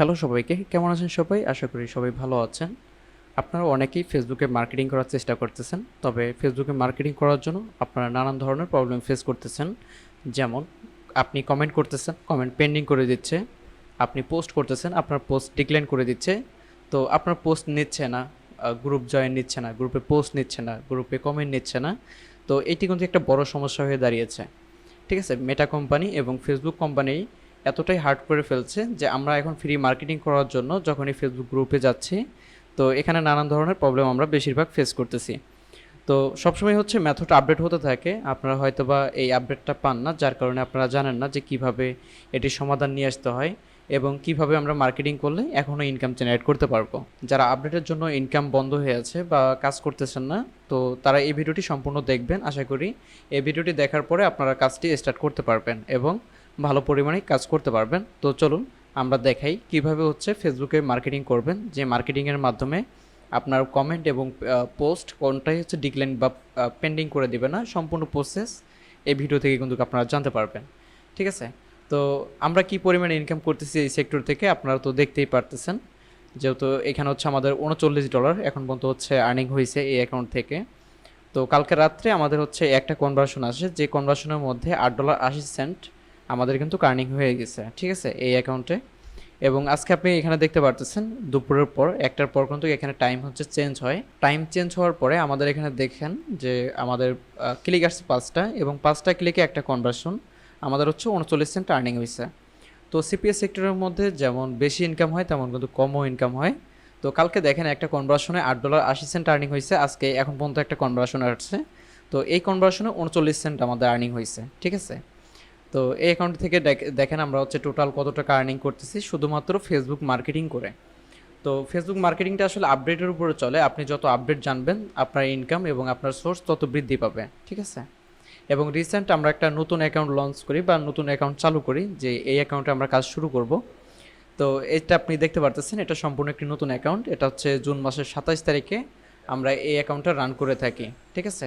Hello সবাইকে, কেমন আছেন সবাই? আশা করি সবাই ভালো আছেন। আপনারা অনেকেই ফেসবুকে মার্কেটিং করার চেষ্টা করতেছেন, তবে ফেসবুকে মার্কেটিং করার জন্য আপনারা নানান ধরনের প্রবলেম ফেস করতেছেন। যেমন, আপনি কমেন্ট করতেছেন কমেন্ট পেন্ডিং করে দিচ্ছে, আপনি পোস্ট করতেছেন, আপনার পোস্ট ডিক্লাইন করে দিচ্ছে। তো আপনার পোস্ট নিচ্ছে না গ্রুপ জয়েন নিচ্ছে না গ্রুপে পোস্ট নিচ্ছে না গ্রুপে কমেন্ট নিচ্ছে না। তো এটি কিন্তু একটা বড় সমস্যা হয়ে দাঁড়িয়েছে। ঠিক আছে মেটা কোম্পানি এবং ফেসবুক কোম্পানি এতটাই হার্ড করে ফেলছে যে আমরা এখন ফ্রি মার্কেটিং করার জন্য যখনই ফেসবুক গ্রুপে যাচ্ছি, তো এখানে নানান ধরনের প্রবলেম আমরা বেশিরভাগ ফেস করতেছি। তো সবসময় হচ্ছে মেথড আপডেট হতে থাকে। আপনারা হয়তো বা এই আপডেটটা পান না, যার কারণে আপনারা জানেন না যে কীভাবে এটির সমাধান নিয়ে আসতে হয় এবং কীভাবে আমরা মার্কেটিং করলে এখনও ইনকাম জেনারেট করতে পারব। যারা আপডেটের জন্য ইনকাম বন্ধ হয়ে আছে বা কাজ করতেছেন না, তো তারা এই ভিডিওটি সম্পূর্ণ দেখবেন। আশা করি এই ভিডিওটি দেখার পরে আপনারা কাজটি স্টার্ট করতে পারবেন এবং ভালো পরিমাণে কাজ করতে পারবেন। তো চলুন আমরা দেখাই কীভাবে হচ্ছে ফেসবুকে মার্কেটিং করবেন, যে মার্কেটিংয়ের মাধ্যমে আপনার কমেন্ট এবং পোস্ট কোনটাই হচ্ছে ডিক্লাইন বা পেন্ডিং করে দেবে না, সম্পূর্ণ প্রসেস এই ভিডিও থেকে কিন্তু আপনারা জানতে পারবেন। ঠিক আছে? তো আমরা কি পরিমাণে ইনকাম করতেছি এই সেক্টর থেকে আপনারা তো দেখতেই পারতেছেন। যেহেতু এখানে হচ্ছে আমাদের উনচল্লিশ ডলার এখন পর্যন্ত হচ্ছে আর্নিং হয়েছে এই অ্যাকাউন্ট থেকে। তো কালকে রাত্রে আমাদের হচ্ছে একটা কনভার্সন আসে, যে কনভার্সনের মধ্যে আট ডলার আশি সেন্ট আমাদের কিন্তু কার্নিং হয়ে গেছে, ঠিক আছে, এই অ্যাকাউন্টে এবং আজকে আপনি এখানে দেখতে পারতেছেন, দুপুরের পর, একটার পর কিন্তু এখানে টাইম হচ্ছে চেঞ্জ হয়। টাইম চেঞ্জ হওয়ার পরে আমাদের এখানে দেখেন যে আমাদের ক্লিক আসছে পাঁচটা এবং পাঁচটা ক্লিকে একটা কনভার্সন আমাদের হচ্ছে উনচল্লিশ সেন্ট আর্নিং হয়েছে। তো সিপিএস সেক্টরের মধ্যে যেমন বেশি ইনকাম হয়, তেমন কিন্তু কমও ইনকাম হয়। তো কালকে দেখেন একটা কনভার্সনে আট ডলার আশি সেন্ট আর্নিং হয়েছে, আজকে এখন পর্যন্ত একটা কনভার্সন আসছে। তো এই কনভার্সনে উনচল্লিশ সেন্ট আমাদের আর্নিং হয়েছে, ঠিক আছে? তো এই অ্যাকাউন্ট থেকে দেখেন আমরা হচ্ছে টোটাল কত টাকা আর্নিং করতেছি, শুধুমাত্র ফেসবুক মার্কেটিং করে। তো ফেসবুক মার্কেটিংটা আসলে আপডেটের উপরে চলে। আপনি যত আপডেট জানবেন, আপনার ইনকাম এবং আপনার সোর্স তত বৃদ্ধি পাবে, ঠিক আছে? এবং রিসেন্ট আমরা একটা নতুন অ্যাকাউন্ট লঞ্চ করি বা নতুন অ্যাকাউন্ট চালু করি, যে এই অ্যাকাউন্টে আমরা কাজ শুরু করব। তো এটা আপনি দেখতে পারতেছেন, এটা সম্পূর্ণ একটি নতুন অ্যাকাউন্ট এটা হচ্ছে জুন মাসের সাতাইশ তারিখে আমরা এই অ্যাকাউন্টটা রান করে থাকি, ঠিক আছে?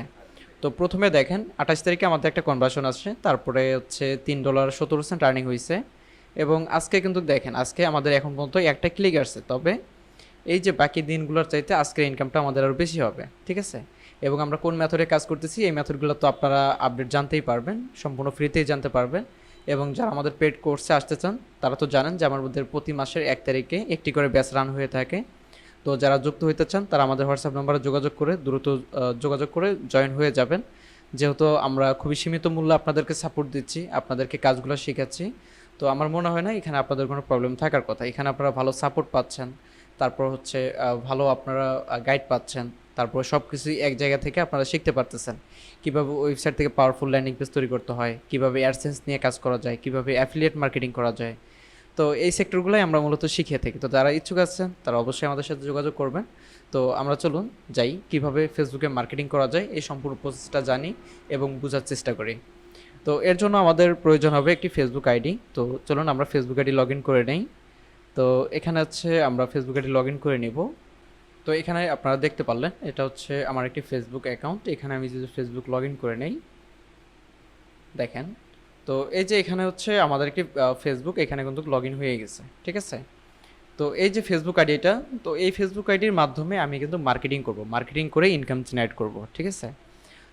তো প্রথমে দেখেন, আঠাশ তারিখে আমাদের একটা কনভার্সন আসছে, তারপরে হচ্ছে তিন ডলার সতেরো সেন্ট আর্নিং হয়েছে এবং আজকে কিন্তু দেখেন, আজকে আমাদের এখন পর্যন্ত একটা ক্লিক আসছে, তবে এই যে বাকি দিনগুলোর চাইতে আজকের ইনকামটা আমাদের আরও বেশি হবে, ঠিক আছে? এবং আমরা কোন মেথডে কাজ করতেছি, এই মেথডগুলো তো আপনারা আপডেট জানতেই পারবেন, সম্পূর্ণ ফ্রিতেই জানতে পারবেন। এবং যারা আমাদের পেড কোর্সে আসতে চান, তারা তো জানেন যে আমাদের প্রতি মাসের এক তারিখে একটি করে ব্যাচ রান হয়ে থাকে। তো যারা যুক্ত হইতে চান, তারা আমাদের হোয়াটসঅ্যাপ নাম্বারে যোগাযোগ করে, দ্রুত যোগাযোগ করে জয়েন হয়ে যাবেন। যেহেতু আমরা খুবই সীমিত মূল্যে আপনাদেরকে সাপোর্ট দিচ্ছি, আপনাদেরকে কাজগুলো শেখাচ্ছি, তো আমার মনে হয় না এখানে আপনাদের কোনো প্রবলেম থাকার কথা। এখানে আপনারা ভালো সাপোর্ট পাচ্ছেন, তারপর হচ্ছে ভালো আপনারা গাইড পাচ্ছেন, তারপর সব কিছুই এক জায়গা থেকে আপনারা শিখতে পারতেছেন। কীভাবে ওয়েবসাইট থেকে পাওয়ারফুল ল্যান্ডিং পেজ তৈরি করতে হয়, কীভাবে অ্যাডসেন্স নিয়ে কাজ করা যায়, কীভাবে অ্যাফিলিয়েট মার্কেটিং করা যায় তো এই সেক্টরগুলোই আমরা মূলত শিখিয়ে থাকি। তো যারা ইচ্ছুক আছেন, তারা অবশ্যই আমাদের সাথে যোগাযোগ করবেন। তো আমরা চলুন যাই, কীভাবে ফেসবুকে মার্কেটিং করা যায়, এই সম্পূর্ণ প্রসেসটা জানি এবং বোঝার চেষ্টা করি। তো এর জন্য আমাদের প্রয়োজন হবে একটি ফেসবুক আইডি তো চলুন আমরা ফেসবুক আইডি লগ করে নেই। তো এখানে হচ্ছে আমরা ফেসবুক আইডি লগ করে নিব। তো এখানে আপনারা দেখতে পারলেন, এটা হচ্ছে আমার একটি ফেসবুক অ্যাকাউন্ট এখানে আমি যদি ফেসবুক লগ করে নেই, দেখেন। তো এই যে এখানে হচ্ছে আমাদের একটি ফেসবুক এখানে কিন্তু লগ ইন হয়ে গেছে, ঠিক আছে? তো এই যে ফেসবুক আইডিটা তো এই ফেসবুক আইডির মাধ্যমে আমি কিন্তু মার্কেটিং করব মার্কেটিং করে ইনকাম জেনারেট করব, ঠিক আছে?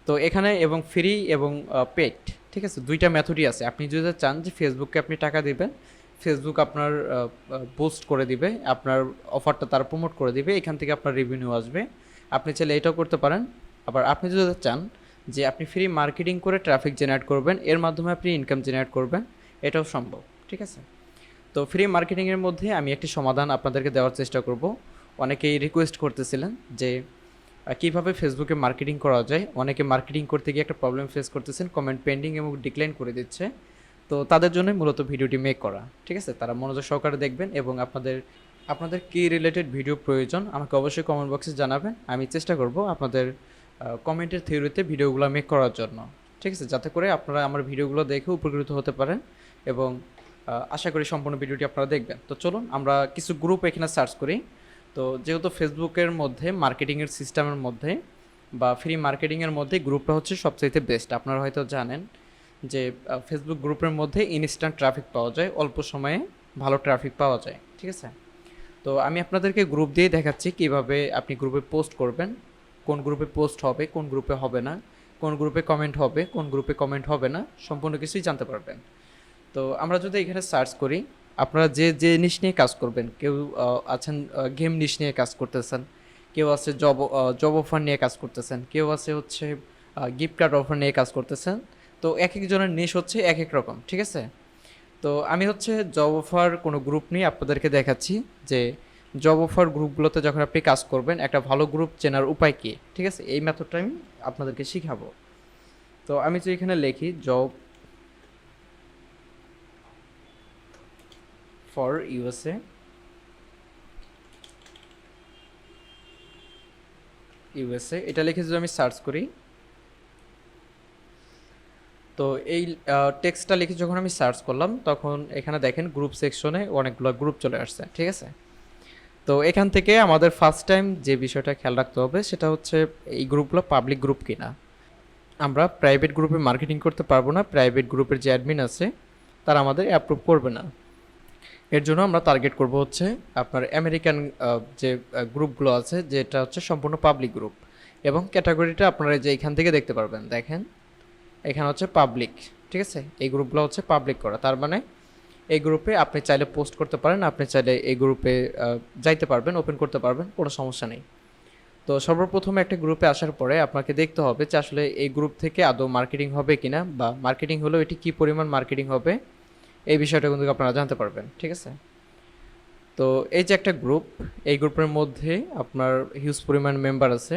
তো এখানে এবং ফ্রি এবং পেড ঠিক আছে? দুইটা মেথডই আছে। আপনি যদি চান যে ফেসবুককে আপনি টাকা দিবেন ফেসবুক আপনার পোস্ট করে দিবে, আপনার অফারটা তারা প্রমোট করে দিবে, এখান থেকে আপনার রেভিনিউ আসবে। আপনি চাইলে এটাও করতে পারেন। আবার আপনি যদি চান যে আপনি ফ্রি মার্কেটিং করে ট্রাফিক জেনারেট করবেন, এর মাধ্যমে আপনি ইনকাম জেনারেট করবেন, এটাও সম্ভব, ঠিক আছে? তো ফ্রি মার্কেটিংয়ের মধ্যে আমি একটি সমাধান আপনাদেরকে দেওয়ার চেষ্টা করব। অনেকেই রিকোয়েস্ট করতেছিলেন যে কীভাবে ফেসবুকে মার্কেটিং করা যায়? অনেকে মার্কেটিং করতে গিয়ে একটা প্রবলেম ফেস করতেছেন কমেন্ট পেন্ডিং এবং ডিক্লাইন করে দিচ্ছে। তো তাদের জন্যই মূলত ভিডিওটি মেক করা, ঠিক আছে? তারা মনোযোগ সহকারে দেখবেন এবং আপনাদের আপনাদের কী রিলেটেড ভিডিও প্রয়োজন, আমাকে অবশ্যই কমেন্ট বক্সে জানাবেন। আমি চেষ্টা করব আপনাদের কমেন্টের থিওরিতে ভিডিওগুলো মেক করার জন্য। ঠিক আছে? যাতে করে আপনারা আমার ভিডিওগুলো দেখে উপকৃত হতে পারেন এবং আশা করি সম্পূর্ণ ভিডিওটি আপনারা দেখবেন। তো চলুন, আমরা কিছু গ্রুপ এখানে সার্চ করি। তো যেহেতু ফেসবুকের মধ্যে মার্কেটিংয়ের সিস্টেমের মধ্যে বা ফ্রি মার্কেটিংয়ের মধ্যে গ্রুপটা হচ্ছে সবচাইতে বেস্ট আপনারা হয়তো জানেন যে ফেসবুক গ্রুপের মধ্যে ইনস্ট্যান্ট ট্রাফিক পাওয়া যায়, অল্প সময়ে ভালো ট্রাফিক পাওয়া যায়। ঠিক আছে? তো আমি আপনাদেরকে গ্রুপ দিয়ে দেখাচ্ছি কীভাবে আপনি গ্রুপে পোস্ট করবেন। কোন গ্রুপে পোস্ট হবে, কোন গ্রুপে হবে না, কোন গ্রুপে কমেন্ট হবে, কোন গ্রুপে কমেন্ট হবে না, সম্পূর্ণ কিছুই জানতে পারবেন। তো আমরা যদি এখানে সার্চ করি, আপনারা যে যে নিশ নিয়ে কাজ করবেন, কেউ আছেন গেম নিশ নিয়ে কাজ করতেছেন, কেউ আছে জব জব অফার নিয়ে কাজ করতেছেন, কেউ আছে হচ্ছে গিফট কার্ড অফার নিয়ে কাজ করতেছেন, তো এক একজনের নিশ হচ্ছে এক এক রকম, ঠিক আছে? তো আমি হচ্ছে জব অফার কোনো গ্রুপ নিয়ে আপনাদেরকে দেখাচ্ছি যে জব অফার গ্রুপগুলোতে যখন আপনি কাজ করবেন, একটা ভালো গ্রুপ চেনার উপায় কী? ঠিক আছে? এই মেথডটা আমি আপনাদেরকে শিখাবো। তো আমি যে এখানে লিখি জব ফর ইউএসএ ইউএসএ এটা লিখে যদি আমি সার্চ করি, তো এই টেক্সটটা লিখে যখন আমি সার্চ করলাম, তখন এখানে দেখেন গ্রুপ সেকশনে অনেকগুলো গ্রুপ চলে আসছে, ঠিক আছে? তো এখান থেকে আমাদের ফার্স্ট টাইম যে বিষয়টা খেয়াল রাখতে হবে, সেটা হচ্ছে এই গ্রুপগুলো পাবলিক গ্রুপ কিনা। আমরা প্রাইভেট গ্রুপে মার্কেটিং করতে পারব না প্রাইভেট গ্রুপের যে অ্যাডমিন আছে, তারা আমাদের অ্যাপ্রুভ করবে না। এর জন্য আমরা টার্গেট করব হচ্ছে আপনার আমেরিকান যে গ্রুপগুলো আছে, যেটা হচ্ছে সম্পূর্ণ পাবলিক গ্রুপ এবং ক্যাটাগরিটা আপনারা যে এখান থেকে দেখতে পারবেন। দেখেন, এখানে হচ্ছে পাবলিক ঠিক আছে? এই গ্রুপগুলো হচ্ছে পাবলিক করা। তার মানে এই গ্রুপে আপনি চাইলে পোস্ট করতে পারেন, আপনি চাইলে এই গ্রুপে যাইতে পারবেন, ওপেন করতে পারবেন, কোনো সমস্যা নেই। তো সর্বপ্রথম একটা গ্রুপে আসার পরে আপনাকে দেখতে হবে যে আসলে এই গ্রুপ থেকে আদৌ মার্কেটিং হবে কিনা বা মার্কেটিং হলেও এটি কী পরিমাণ মার্কেটিং হবে, এই বিষয়টা কিন্তু আপনারা জানতে পারবেন, ঠিক আছে? তো এই যে একটা গ্রুপ, এই গ্রুপের মধ্যে আপনার হিউজ পরিমাণ মেম্বার আছে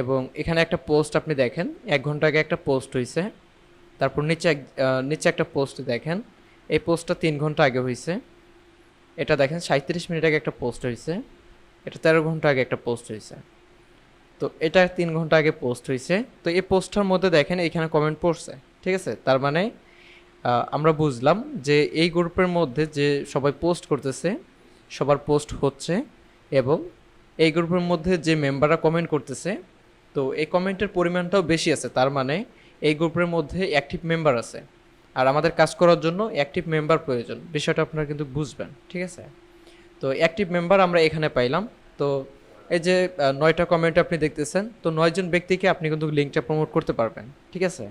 এবং এখানে একটা পোস্ট আপনি দেখেন, এক ঘণ্টা আগে একটা পোস্ট হয়েছে তারপর নিচে নিচে একটা পোস্ট দেখেন এই পোস্টটা তিন ঘণ্টা আগে হয়েছে এটা দেখেন সাঁত্রিশ মিনিট আগে একটা পোস্ট হয়েছে এটা তেরো ঘণ্টা আগে একটা পোস্ট হয়েছে তো এটা তিন ঘণ্টা আগে পোস্ট হয়েছে তো এই পোস্টটার মধ্যে দেখেন এখানে কমেন্ট পড়ছে, ঠিক আছে? তার মানে আমরা বুঝলাম যে এই গ্রুপের মধ্যে যে সবাই পোস্ট করতেছে, সবার পোস্ট হচ্ছে এবং এই গ্রুপের মধ্যে যে মেম্বাররা কমেন্ট করতেছে, তো এই কমেন্টের পরিমাণটাও বেশি আছে। তার মানে এই গ্রুপের মধ্যে অ্যাক্টিভ মেম্বার আছে। আর আমাদের কাজ করার জন্য অ্যাক্টিভ মেম্বার প্রয়োজন। বিষয়টা আপনারা কিন্তু বুঝবেন, ঠিক আছে? তো অ্যাক্টিভ মেম্বার আমরা এখানে পাইলাম। তো এই যে নয়টা কমেন্ট আপনি দেখতেছেন, তো নয়জন ব্যক্তিকে আপনি কিন্তু লিঙ্কটা প্রমোট করতে পারবেন, ঠিক আছে?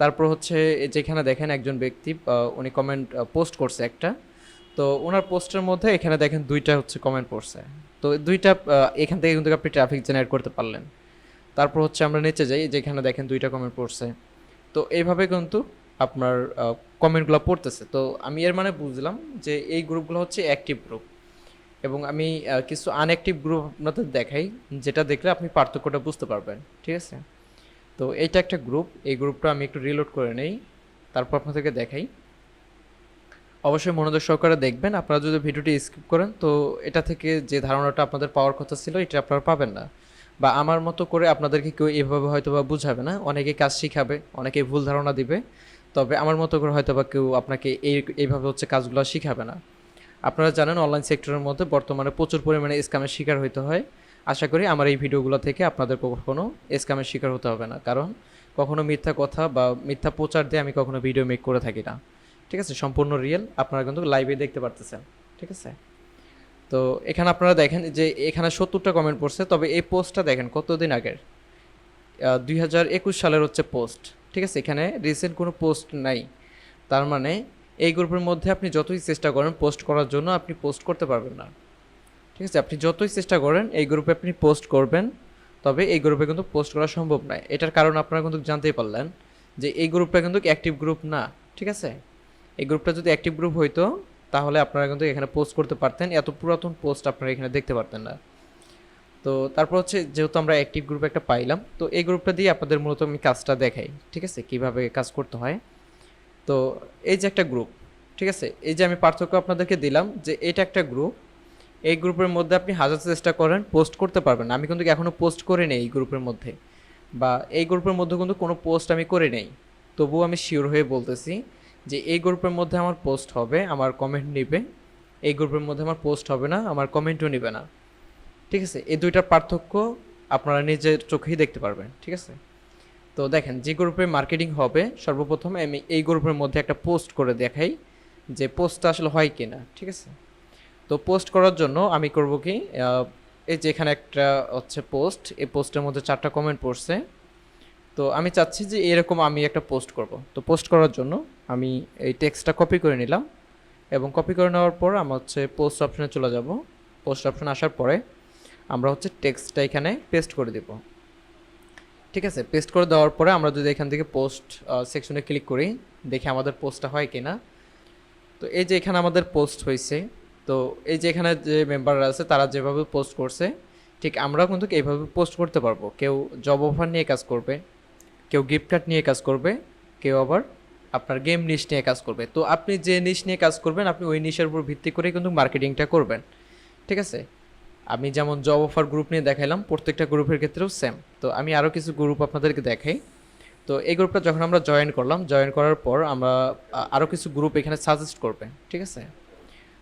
তারপর হচ্ছে যেখানে দেখেন একজন ব্যক্তি উনি কমেন্ট পোস্ট করছে একটা। তো ওনার পোস্টের মধ্যে এখানে দেখেন দুইটা হচ্ছে কমেন্ট পড়ছে। তো দুইটা এখান থেকে কিন্তু আপনি ট্রাফিক জেনারেট করতে পারলেন। তারপর হচ্ছে আমরা নিচে যাই, যেখানে দেখেন দুইটা কমেন্ট পড়ছে। তো এইভাবে কিন্তু আপনার কমেন্টগুলো পড়তেছে। তো আমি এর মানে বুঝলাম যে এই গ্রুপগুলো হচ্ছে অ্যাক্টিভ গ্রুপ এবং আমি কিছু আনঅ্যাক্টিভ গ্রুপ আপনাদের দেখাই, যেটা দেখলে আপনি পার্থক্যটা বুঝতে পারবেন, ঠিক আছে? তো এইটা একটা গ্রুপ এই গ্রুপটা আমি একটু রিলোড করে নেই, তারপর আপনাদেরকে দেখাই। অবশ্যই মনোযোগ সহকারে দেখবেন, আপনারা যদি ভিডিওটি স্কিপ করেন, তো এটা থেকে যে ধারণাটা আপনাদের পাওয়ার কথা ছিল, এটা আপনারা পাবেন না। বা আমার মতো করে আপনাদেরকে কেউ এভাবে হয়তো বা বুঝাবে না, অনেকে কাজ শিখাবে, অনেকে ভুল ধারণা দিবে। তবে আমার মতো করে হয়তো বা কেউ আপনাকে এই, এইভাবে হচ্ছে কাজগুলো শিখাবে না। আপনারা জানেন অনলাইন সেক্টরের মধ্যে বর্তমানে প্রচুর পরিমাণে স্ক্যামের শিকার হইতে হয়। আশা করি আমার এই ভিডিওগুলো থেকে আপনাদের কখনো স্ক্যামের শিকার হতে হবে না। কারণ কখনো মিথ্যা কথা বা মিথ্যা প্রচার দিয়ে আমি কখনো ভিডিও মেক করে থাকি না। ঠিক আছে? সম্পূর্ণ রিয়েল আপনারা কিন্তু লাইভে দেখতে পারতেছেন। ঠিক আছে? তো এখানে আপনারা দেখেন যে এখানে সত্তরটা কমেন্ট পড়ছে। তবে এই পোস্টটা দেখেন কতদিন আগের? দুই হাজার একুশ সালের হচ্ছে পোস্ট ঠিক আছে, এখানে রিসেন্ট কোনো পোস্ট নাই। তার মানে এই গ্রুপের মধ্যে আপনি যতই চেষ্টা করেন পোস্ট করার জন্য আপনি পোস্ট করতে পারবেন না। ঠিক আছে, আপনি যতই চেষ্টা করেন এই গ্রুপে আপনি পোস্ট করবেন, তবে এই গ্রুপে কিন্তু পোস্ট করা সম্ভব নয়। এটার কারণ আপনারা কিন্তু জানতেই পারলেন যে এই গ্রুপটা কিন্তু অ্যাক্টিভ গ্রুপ না, ঠিক আছে? এই গ্রুপটা যদি অ্যাক্টিভ গ্রুপ হইতো, তাহলে আপনারা কিন্তু এখানে পোস্ট করতে পারতেন। এত পুরাতন পোস্ট আপনারা এখানে দেখতে পারতেন না। তো তারপর হচ্ছে যেহেতু আমরা অ্যাক্টিভ গ্রুপ একটা পাইলাম, তো এই গ্রুপটা দিয়ে আপনাদের মূলত আমি কাজটা দেখাই, ঠিক আছে? কীভাবে কাজ করতে হয়। তো এই যে একটা গ্রুপ ঠিক আছে? এই যে আমি পার্থক্য আপনাদেরকে দিলাম যে এটা একটা গ্রুপ এই গ্রুপের মধ্যে আপনি হাজার চেষ্টা করেন পোস্ট করতে পারবেন। আমি কিন্তু এখনও পোস্ট করে নেই এই গ্রুপের মধ্যে। বা এই গ্রুপের মধ্যে কিন্তু কোনো পোস্ট আমি করে নেই। তবুও আমি শিওর হয়ে বলতেছি যে এই গ্রুপের মধ্যে আমার পোস্ট হবে, আমার কমেন্ট নেবে। এই গ্রুপের মধ্যে আমার পোস্ট হবে না, আমার কমেন্টও নেবে না। ঠিক আছে? এই দুইটার পার্থক্য আপনারা নিজের চোখেই দেখতে পারবেন, ঠিক আছে? তো দেখেন, যে গ্রুপে মার্কেটিং হবে, সর্বপ্রথম আমি এই গ্রুপের মধ্যে একটা পোস্ট করে দেখাই যে পোস্টটা আসলে হয় কি না ঠিক আছে? তো পোস্ট করার জন্য আমি করব কি এই যে এখানে একটা হচ্ছে পোস্ট, এই পোস্টের মধ্যে চারটা কমেন্ট পড়ছে। তো আমি চাচ্ছি যে এরকম আমি একটা পোস্ট করব। তো পোস্ট করার জন্য আমি এই টেক্সটটা কপি করে নিলাম এবং কপি করে নেওয়ার পর আমার হচ্ছে পোস্ট অপশনে চলে যাব। পোস্ট অপশন আসার পরে আমরা হচ্ছে টেক্সটটা এখানে পেস্ট করে দেব। ঠিক আছে? পেস্ট করে দেওয়ার পরে আমরা যদি এখান থেকে পোস্ট সেকশনে ক্লিক করি, দেখি আমাদের পোস্টটা হয় কিনা। তো এই যে এখানে আমাদের পোস্ট হয়েছে, তো এই যে এখানে যে মেম্বাররা আছে, তারা যেভাবে পোস্ট করছে, ঠিক আমরাও কিন্তু এইভাবে পোস্ট করতে পারব। কেউ জব অফার নিয়ে কাজ করবে, কেউ গিফট কার্ড নিয়ে কাজ করবে, কেউ আবার আপনার গেম নিশ নিয়ে কাজ করবে। তো আপনি যে নিশ নিয়ে কাজ করবেন, আপনি ওই নিশের উপর ভিত্তি করে কিন্তু মার্কেটিংটা করবেন। ঠিক আছে? আমি যেমন জব অফার গ্রুপ নিয়ে দেখাইলাম, প্রত্যেকটা গ্রুপের ক্ষেত্রেও সেম তো আমি আরও কিছু গ্রুপ আপনাদেরকে দেখাই। তো এই গ্রুপটা যখন আমরা জয়েন করলাম জয়েন করার পর আমরা আরও কিছু গ্রুপ এখানে সাজেস্ট করবে, ঠিক আছে?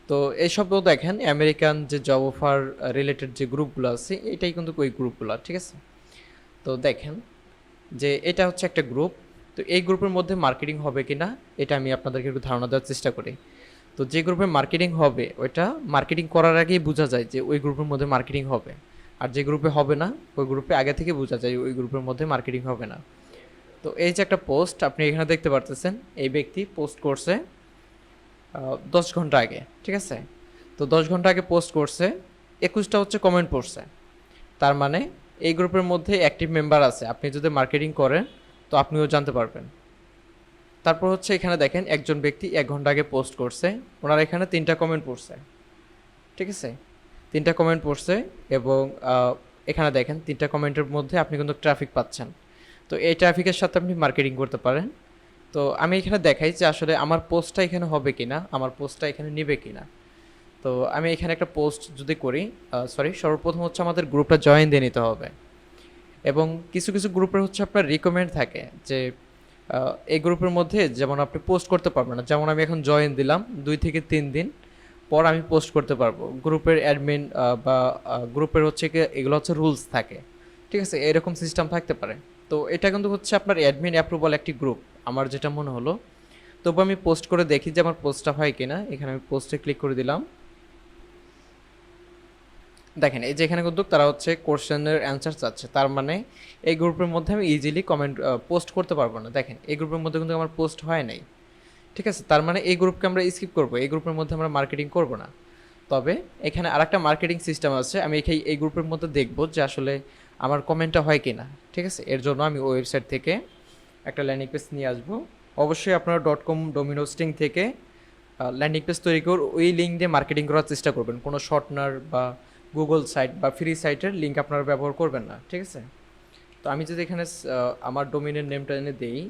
তো এইসবও দেখেন আমেরিকান যে জব অফার রিলেটেড যে গ্রুপগুলো আছে, এটাই কিন্তু ওই গ্রুপগুলো ঠিক আছে? তো দেখেন যে এটা হচ্ছে একটা গ্রুপ তো এই গ্রুপের মধ্যে মার্কেটিং হবে কি না এটা আমি আপনাদেরকে একটু ধারণা দেওয়ার চেষ্টা করি। তো যে গ্রুপে মার্কেটিং হবে, ওইটা মার্কেটিং করার আগেই বোঝা যায় যে ওই গ্রুপের মধ্যে মার্কেটিং হবে। আর যে গ্রুপে হবে না, ওই গ্রুপে আগে থেকে বোঝা যায় ওই গ্রুপের মধ্যে মার্কেটিং হবে না। তো এই যে একটা পোস্ট আপনি এখানে দেখতে পারতেছেন, এই ব্যক্তি পোস্ট করছে দশ ঘণ্টা আগে, ঠিক আছে? তো দশ ঘণ্টা আগে পোস্ট করছে, একুশটা হচ্ছে কমেন্ট পড়ছে। তার মানে এই গ্রুপের মধ্যে অ্যাক্টিভ মেম্বার আছে। আপনি যদি মার্কেটিং করেন, তো আপনিও জানতে পারবেন। তারপর হচ্ছে এখানে দেখেন একজন ব্যক্তি এক ঘণ্টা আগে পোস্ট করছে, ওনার এখানে তিনটা কমেন্ট পড়ছে, ঠিক আছে? তিনটা কমেন্ট পড়ছে এবং এখানে দেখেন তিনটা কমেন্টের মধ্যে আপনি কিন্তু ট্রাফিক পাচ্ছেন। তো এই ট্রাফিকের সাথে আপনি মার্কেটিং করতে পারেন। তো আমি এখানে দেখাই যে আসলে আমার পোস্টটা এখানে হবে কিনা, আমার পোস্টটা এখানে নেবে কিনা। তো আমি এখানে একটা পোস্ট যদি করি সরি সর্বপ্রথম হচ্ছে আমাদের গ্রুপটা জয়েন দিয়ে নিতে হবে। এবং কিছু কিছু গ্রুপের হচ্ছে আপনার রিকমেন্ড থাকে যে এই গ্রুপের মধ্যে যেমন আপনি পোস্ট করতে পারবেন না, যেমন আমি এখন জয়েন দিলাম দুই থেকে তিন দিন, পর আমি পোস্ট করতে পারব। গ্রুপের অ্যাডমিন বা গ্রুপের হচ্ছে কি, এগুলো হচ্ছে রুলস থাকে। ঠিক আছে? এরকম সিস্টেম থাকতে পারে। তো এটা কিন্তু হচ্ছে আপনার অ্যাডমিন অ্যাপ্রুভাল একটি গ্রুপ আমার যেটা মনে হলো। তবু আমি পোস্ট করে দেখি যে আমার পোস্টটা হয় কিনা। এখানে আমি পোস্টে ক্লিক করে দিলাম। দেখেন, এই যে এখানে কিন্তু তারা হচ্ছে কোশ্চেনের অ্যান্সার চাচ্ছে। তার মানে এই গ্রুপের মধ্যে আমি ইজিলি কমেন্ট পোস্ট করতে পারব না। দেখেন, এই গ্রুপের মধ্যে কিন্তু আমার পোস্ট হয় নাই। ঠিক আছে? তার মানে এই গ্রুপকে আমরা স্কিপ করব। এই গ্রুপের মধ্যে আমরা মার্কেটিং করব না। তবে এখানে আর একটা মার্কেটিং সিস্টেম আছে। আমি এই এই গ্রুপের মধ্যে দেখব যে আসলে আমার কমেন্টটা হয় কিনা। ঠিক আছে? এর জন্য আমি ওয়েবসাইট থেকে একটা ল্যান্ডিং পেজ নিয়ে আসব। অবশ্যই আপনারা ডট কম ডোমিনোস্টিং থেকে ল্যান্ডিং পেজ তৈরি করে ওই লিঙ্ক দিয়ে মার্কেটিং করার চেষ্টা করবেন। কোনো শর্টনার বা গুগল সাইট বা ফ্রি সাইটের লিঙ্ক আপনারা ব্যবহার করবেন না, ঠিক আছে? তো আমি যদি এখানে আমার ডোমিনের নেমটা এনে দিই,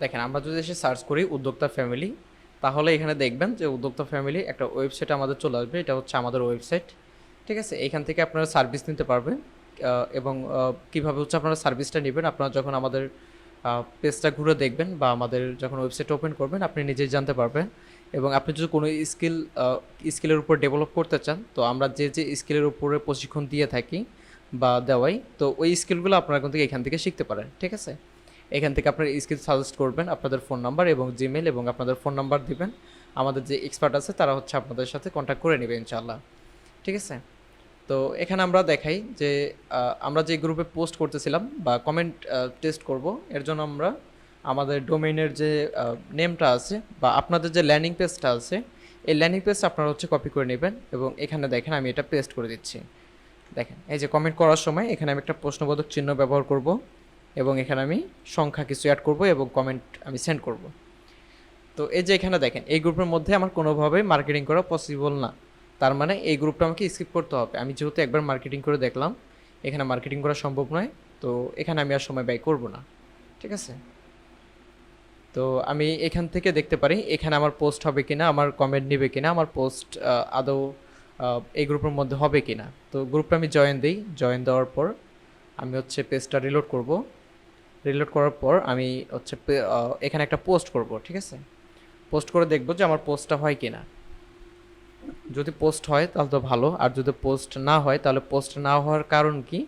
দেখেন আমরা যদি এসে সার্চ করি উদ্যোক্তা ফ্যামিলি তাহলে এখানে দেখবেন যে উদ্যোক্তা ফ্যামিলি একটা ওয়েবসাইট আমাদের চলে আসবে, এটা হচ্ছে আমাদের ওয়েবসাইট ঠিক আছে? এখান থেকে আপনারা সার্ভিস নিতে পারবেন এবং কীভাবে হচ্ছে আপনারা সার্ভিসটা নেবেন, আপনারা যখন আমাদের পেজটা ঘুরে দেখবেন বা আমাদের যখন ওয়েবসাইট ওপেন করবেন, আপনি নিজেই জানতে পারবেন এবং আপনি যদি কোনো স্কিল স্কিলের উপর ডেভেলপ করতে চান, তো আমরা যে যে স্কিলের উপরে প্রশিক্ষণ দিয়ে থাকি বা দেওয়াই, তো ওই স্কিলগুলো আপনারা কিন্তু এখান থেকে শিখতে পারেন, ঠিক আছে? এখান থেকে আপনার স্কিল সাজেস্ট করবেন আপনাদের ফোন নাম্বার এবং জিমেল এবং আপনাদের ফোন নাম্বার দিবেন। আমাদের যে এক্সপার্ট আছে, তারা হচ্ছে আপনাদের সাথে কন্ট্যাক্ট করে নেবে ইনশাল্লাহ ঠিক আছে? তো এখানে আমরা দেখাই যে আমরা যে গ্রুপে পোস্ট করতেছিলাম বা কমেন্ট টেস্ট করব, এর জন্য আমরা আমাদের ডোমেইনের যে নেমটা আছে বা আপনাদের যে ল্যান্ডিং পেজটা আছে, এই ল্যান্ডিং পেজটা আপনারা হচ্ছে কপি করে নেবেন এবং এখানে দেখেন আমি এটা পেস্ট করে দিচ্ছি। দেখেন, এই যে কমেন্ট করার সময় এখানে আমি একটা প্রশ্নবোধক চিহ্ন ব্যবহার করব এবং এখানে আমি সংখ্যা কিছু অ্যাড করব এবং কমেন্ট আমি সেন্ড করব। তো এই যে এখানে দেখেন, এই গ্রুপের মধ্যে আমার কোনোভাবেই মার্কেটিং করা পসিবল না। তার মানে এই গ্রুপটা আমাকে স্কিপ করতে হবে। আমি যেহেতু একবার মার্কেটিং করে দেখলাম, এখানে মার্কেটিং করা সম্ভব নয়, তো এখানে আমি আর সময় ব্যয় করব না। ঠিক আছে? তো আমি এখান থেকে দেখতে পারি এখানে আমার পোস্ট হবে কিনা, আমার কমেন্ট নেবে কিনা, আমার পোস্ট আদৌ এই গ্রুপের মধ্যে হবে কিনা। তো গ্রুপটা আমি জয়েন দিই। জয়েন দেওয়ার পর আমি হচ্ছে পেজটা রিলোড করব। রিলোড করার পর আমি হচ্ছে এখানে একটা পোস্ট করব, ঠিক আছে? পোস্ট করে দেখব যে আমার পোস্টটা হয় কিনা। যদি পোস্ট হয় তাহলে তো ভালো, আর যদি পোস্ট না হয় তাহলে পোস্ট না হওয়ার কারণ কি?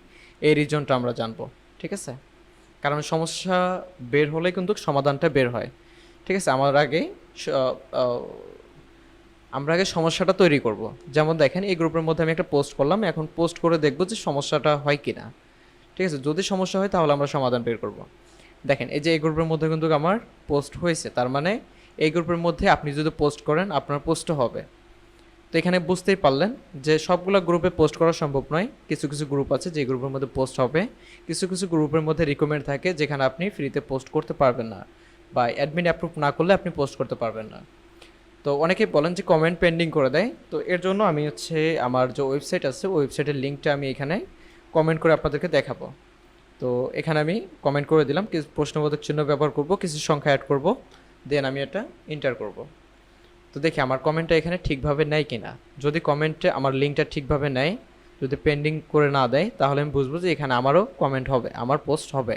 এই রিজনটা আমরা জানব, ঠিক আছে? কারণ সমস্যা বের হলে কিন্তু সমাধানটা বের হয়। ঠিক আছে? আমার আগে আমরা আগে সমস্যাটা তৈরি করব। যেমন দেখেন, এই গ্রুপের মধ্যে আমি একটা পোস্ট করলাম। এখন পোস্ট করে দেখব যে সমস্যাটা হয় কি না ঠিক আছে? যদি সমস্যা হয় তাহলে আমরা সমাধান বের করব। দেখেন, এই যে এই গ্রুপের মধ্যে কিন্তু আমার পোস্ট হয়েছে। তার মানে এই গ্রুপের মধ্যে আপনি যদি পোস্ট করেন, আপনার পোস্টও হবে। তো এখানে বুঝতেই পারলেন যে সবগুলো গ্রুপে পোস্ট করা সম্ভব নয়। কিছু কিছু গ্রুপ আছে যে গ্রুপের মধ্যে পোস্ট হবে। কিছু কিছু গ্রুপের মধ্যে রিকমেন্ড থাকে যেখানে আপনি ফ্রিতে পোস্ট করতে পারবেন না বা অ্যাডমিন অ্যাপ্রুভ না করলে আপনি পোস্ট করতে পারবেন না। তো অনেকেই বলেন যে কমেন্ট পেন্ডিং করে দেয়। তো এর জন্য আমি হচ্ছে আমার যে ওয়েবসাইট আছে ওয়েবসাইটের লিঙ্কটা আমি এখানে কমেন্ট করে আপনাদেরকে দেখাবো। তো এখানে আমি কমেন্ট করে দিলাম, কিছু প্রশ্নবোধক চিহ্ন ব্যবহার করব, কিছু সংখ্যা অ্যাড করব দেন আমি এটা এন্টার করব। তো দেখি, আমার কমেন্টটা এখানে ঠিকভাবে নেয় কি না যদি কমেন্টে আমার লিঙ্কটা ঠিকভাবে নেয়, যদি পেন্ডিং করে না দেয়, তাহলে আমি বুঝব যে এখানে আমারও কমেন্ট হবে, আমার পোস্ট হবে।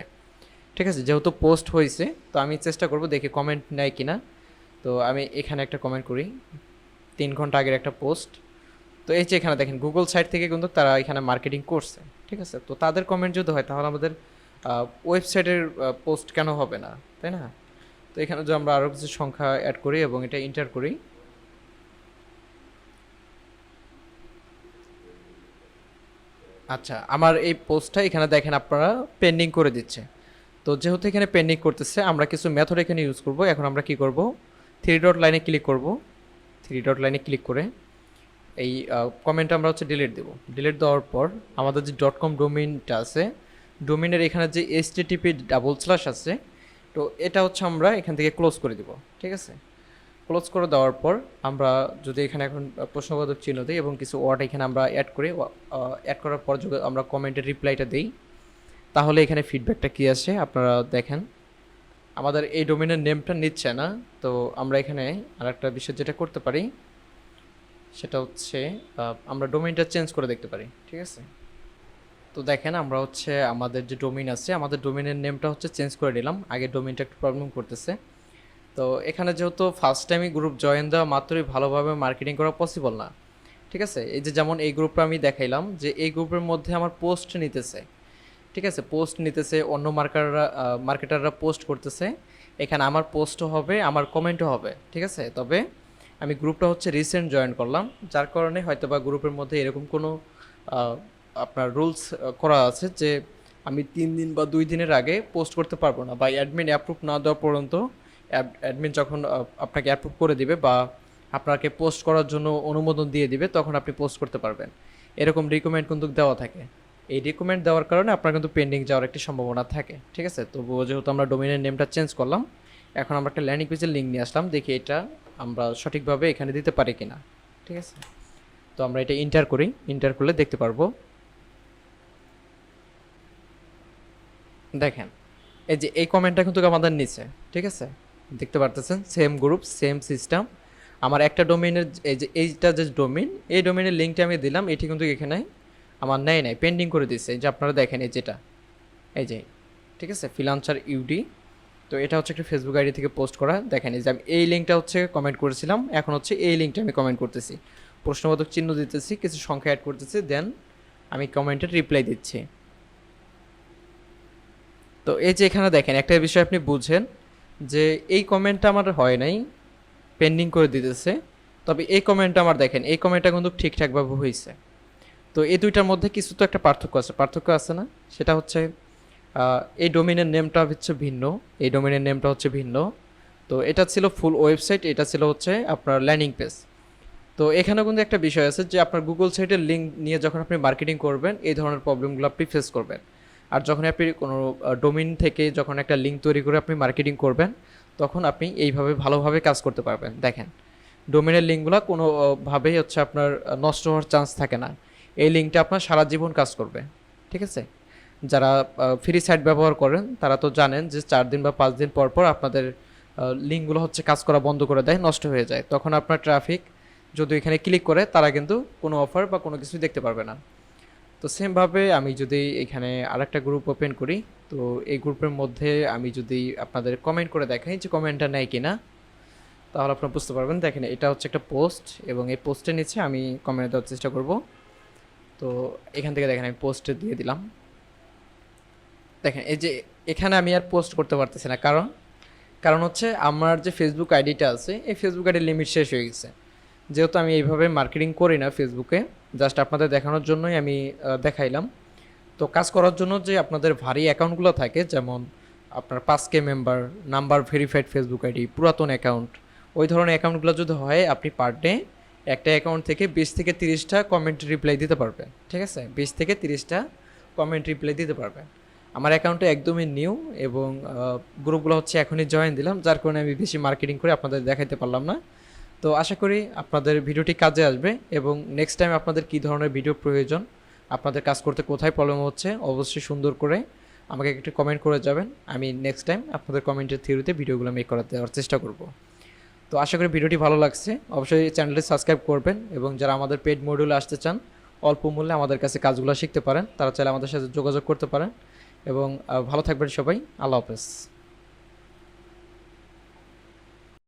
ঠিক আছে, যেহেতু পোস্ট হয়েছে, তো আমি চেষ্টা করব দেখি কমেন্ট নেয় কি না তো আমি এখানে একটা কমেন্ট করি, তিন ঘণ্টা আগের একটা পোস্ট তো এই যে এখানে দেখেন গুগল সাইট থেকে কিন্তু তারা এখানে মার্কেটিং করছে, ঠিক আছে? তো তাদের কমেন্ট যদি হয়, তাহলে আমাদের ওয়েবসাইটের পোস্ট কেন হবে না? তাই না? তো এখানে যদি আমরা আরও কিছু সংখ্যা অ্যাড করি এবং এটা এন্টার করি আচ্ছা আমার এই পোস্টটা এখানে দেখেন আপনারা পেন্ডিং করে দিচ্ছে। তো যেহেতু এখানে পেন্ডিং করতেছে, আমরা কিছু মেথড এখানে ইউজ করব। এখন আমরা কি করব? থ্রি ডট লাইনে ক্লিক করব। থ্রি ডট লাইনে ক্লিক করে এই কমেন্ট আমরা হচ্ছে ডিলিট দেব। ডিলিট দেওয়ার পর আমাদের যে ডট কম ডোমিনটা আছে ডোমিনের এখানে যে এস টিপি ডাবল স্ল্যাশ আছে তো এটা হচ্ছে আমরা এখান থেকে ক্লোজ করে দিব, ঠিক আছে? ক্লোজ করে দেওয়ার পর আমরা যদি এখানে এখন প্রশ্নবোধক চিহ্ন দিই এবং কিছু ওয়ার্ড এখানে আমরা অ্যাড করি অ্যাড করার পর যদি আমরা কমেন্টের রিপ্লাইটা দিই, তাহলে এখানে ফিডব্যাকটা কী আসে? আপনারা দেখেন। আমাদের এই ডোমেনের নেমটা নিচ্ছে না, তো আমরা এখানে আর একটা বিষয় যেটা করতে পারি, সেটা হচ্ছে আমরা ডোমেইনটা চেঞ্জ করে দেখতে পারি, ঠিক আছে? তো দেখেন, আমরা হচ্ছে আমাদের যে ডোমিন আছে, আমাদের ডোমিনের নেমটা হচ্ছে চেঞ্জ করে নিলাম। আগে ডোমিনটা একটু প্রবলেম করতেছে। তো এখানে যেহেতু ফার্স্ট টাইমই গ্রুপ জয়েন দেওয়া মাত্রই ভালোভাবে মার্কেটিং করা পসিবল না। ঠিক আছে? এই যে যেমন এই গ্রুপটা আমি দেখাইলাম যে এই গ্রুপের মধ্যে আমার পোস্ট নিতেছে। ঠিক আছে? পোস্ট নিতেছে, অন্য মার্কাররা মার্কেটাররা পোস্ট করতেছে। এখানে আমার পোস্টও হবে, আমার কমেন্টও হবে। ঠিক আছে? তবে আমি গ্রুপটা হচ্ছে রিসেন্ট জয়েন করলাম। যার কারণে হয়তো বা গ্রুপের মধ্যে এরকম কোনো আপনার রুলস করা আছে যে আমি তিন দিন বা দুই দিনের আগে পোস্ট করতে পারব না বা অ্যাডমিন অ্যাপ্রুভ না দেওয়া পর্যন্ত অ্যাডমিন যখন আপনাকে অ্যাপ্রুভ করে দিবে বা আপনাকে পোস্ট করার জন্য অনুমোদন দিয়ে দিবে, তখন আপনি পোস্ট করতে পারবেন। এরকম রিকমেন্ড কিন্তু দেওয়া থাকে। এই রিকমেন্ড দেওয়ার কারণে আপনার কিন্তু পেন্ডিং যাওয়ার একটি সম্ভাবনা থাকে, ঠিক আছে? তবুও যেহেতু আমরা ডোমিনের নেমটা চেঞ্জ করলাম, এখন আমরা একটা ল্যান্ডিং পেজের লিঙ্ক নিয়ে আসলাম, দেখি এটা আমরা সঠিকভাবে এখানে দিতে পারি কিনা, ঠিক আছে? তো আমরা এটা ইন্টার করি ইন্টার করলে দেখতে পারব দেখেন, এই যে এই কমেন্টটা কিন্তু আমাদের নিচে, ঠিক আছে? দেখতে পারতেছেন? সেম গ্রুপ সেম সিস্টেম আমার একটা ডোমেইনের এই যে এইটা যে ডোমেইন এই ডোমেইনের লিঙ্কটা আমি দিলাম, এটি কিন্তু এখানে আমার নেয় নাই পেন্ডিং করে এই যে আপনারা দেখেন এই যেটা। এই যে, ঠিক আছে? ফিলান্সার ইউডি তো এটা হচ্ছে একটা ফেসবুক আইডি থেকে পোস্ট করা। দেখেন, এই যে আমি এই লিঙ্কটা হচ্ছে কমেন্ট করেছিলাম, এখন হচ্ছে এই লিঙ্কটা আমি কমেন্ট করতেছি। প্রশ্নবোধক চিহ্ন দিতেছি, কিছু সংখ্যা অ্যাড করতেছি দেন আমি কমেন্টের রিপ্লাই দিচ্ছি। তো এই যে এখানে দেখেন, একটা বিষয় আপনি বুঝেন যে এই কমেন্টটা আমার হয় নাই পেন্ডিং করে দিতেছে। তবে এই কমেন্টটা আমার দেখেন, এই কমেন্টটা কিন্তু ঠিকঠাকভাবে হয়েছে তো এই দুইটার মধ্যে কিছু তো একটা পার্থক্য আছে। পার্থক্য আছে না? সেটা হচ্ছে এই ডোমিনের নেমটা হচ্ছে ভিন্ন, এই ডোমিনের নেমটা হচ্ছে ভিন্ন। তো এটা ছিল ফুল ওয়েবসাইট এটা ছিল হচ্ছে আপনার ল্যান্ডিং পেজ তো এখানে কিন্তু একটা বিষয় আছে যে আপনার গুগল সাইটের লিঙ্ক নিয়ে যখন আপনি মার্কেটিং করবেন, এই ধরনের প্রবলেমগুলো আপনি ফেস করবেন। আর যখন আপনি কোনো ডোমিন থেকে যখন একটা লিঙ্ক তৈরি করে আপনি মার্কেটিং করবেন, তখন আপনি এইভাবে ভালোভাবে কাজ করতে পারবেন। দেখেন ডোমিনের লিঙ্কগুলো কোনোভাবেই হচ্ছে আপনার নষ্ট হওয়ার চান্স থাকে না। এই লিঙ্কটা আপনার সারা জীবন কাজ করবে, ঠিক আছে? যারা ফ্রি সাইট ব্যবহার করেন, তারা তো জানেন যে চার দিন বা পাঁচ দিন পর পর আপনাদের লিঙ্কগুলো হচ্ছে কাজ করা বন্ধ করে দেয়, নষ্ট হয়ে যায়। তখন আপনার ট্রাফিক যদি এখানে ক্লিক করে, তারা কিন্তু কোনো অফার বা কোনো কিছু দেখতে পারবে না। তো সেমভাবে আমি যদি এখানে আরেকটা গ্রুপ ওপেন করি, তো এই গ্রুপের মধ্যে আমি যদি আপনাদের কমেন্ট করে দেখাই যে কমেন্টটা নেয় কিনা, তাহলে আপনারা বুঝতে পারবেন। দেখেন, এটা হচ্ছে একটা পোস্ট এবং এই পোস্টের নিচে আমি কমেন্ট দেওয়ার চেষ্টা করব। তো এখান থেকে দেখেন, আমি পোস্টে দিয়ে দিলাম। দেখেন, এই যে এখানে আমি আর পোস্ট করতে পারতেছি না। কারণ কারণ হচ্ছে আমার যে ফেসবুক আইডিটা আছে, এই ফেসবুক আইডির লিমিট শেষ হয়ে গেছে। যেহেতু আমি এইভাবে মার্কেটিং করি না ফেসবুকে জাস্ট আপনাদের দেখানোর জন্যই আমি দেখাইলাম। তো কাজ করার জন্য যে আপনাদের ভারী অ্যাকাউন্টগুলো থাকে, যেমন আপনার পাঁচ K member number verified Facebook ID পুরাতন অ্যাকাউন্ট ওই ধরনের অ্যাকাউন্টগুলো যদি হয়, আপনি পার ডে একটা অ্যাকাউন্ট থেকে বিশ থেকে তিরিশটা কমেন্ট রিপ্লাই দিতে পারবেন, ঠিক আছে? বিশ থেকে তিরিশটা কমেন্ট রিপ্লাই দিতে পারবেন। আমার অ্যাকাউন্টে একদমই নিউ এবং গ্রুপগুলো হচ্ছে এখনই জয়েন দিলাম, যার কারণে আমি বেশি মার্কেটিং করে আপনাদের দেখাইতে পারলাম না। তো আশা করি আপনাদের ভিডিওটি কাজে আসবে এবং নেক্সট টাইম আপনাদের কি ধরনের ভিডিও প্রয়োজন, আপনাদের কাজ করতে কোথায় প্রবলেম হচ্ছে, অবশ্যই সুন্দর করে আমাকে একটু কমেন্ট করে যাবেন। আমি নেক্সট টাইম আপনাদের কমেন্টের থিওরিতে ভিডিওগুলো মেক করার দেওয়ার চেষ্টা করব। তো আশা করি ভিডিওটি ভালো লাগছে। অবশ্যই চ্যানেলটি সাবস্ক্রাইব করবেন এবং যারা আমাদের পেড মডিউলে আসতে চান, অল্প মূল্যে আমাদের কাছে কাজগুলো শিখতে পারেন, তারা চাইলে আমাদের সাথে যোগাযোগ করতে পারেন। এবং ভালো থাকবেন সবাই। আল্লাহ হাফেজ।